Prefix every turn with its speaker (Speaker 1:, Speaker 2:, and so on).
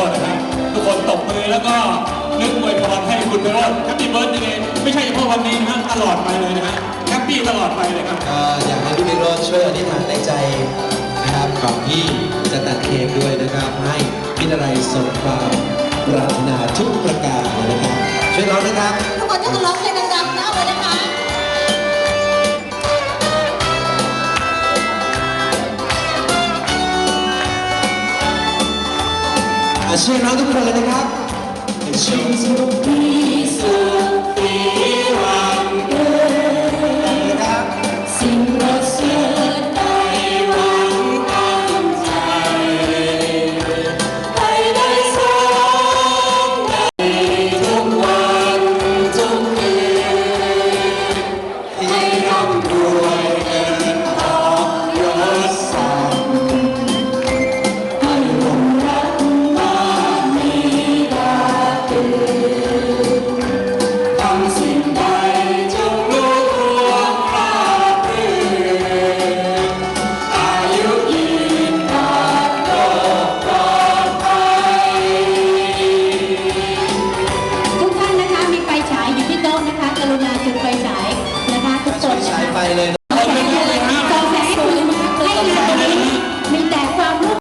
Speaker 1: มือแล้วก็นึกอวยพรให้คุณโรจน์แฮปปี้เบิร์ดเดย์ไม่ใช่เฉพาะวันนี้นะฮะตลอดไปเลยนะฮะแฮปปี้ตลอดไปเลยครับ
Speaker 2: ก็อยากให้พี่วิโรจน์ช่วยอธิษฐานในใจนะครับก่อนที่จะตัดเค้กด้วยนะครับ ให้พินอะไรยสมความปรารถนาทุกประการเลยนะครับ ช่วยร้องนะครับ
Speaker 3: ทุกคนต้องร้องเพลงดังๆนะ
Speaker 2: เชียร์น้องทุกคนเลยนะครับฉันจะ
Speaker 1: มีสุขที่วันเกิ
Speaker 2: ด
Speaker 1: สิ่งประเสริฐใวันตั้งใจ ไปได้สองในทุกวันทุกคืนให้ร่ำรวย
Speaker 4: ทุกท่านนะคะมีไฟฉายอยู่ที่โต๊ะนะคะกรุณาจุดไฟฉายนะคะทุกคน
Speaker 2: ไปเลย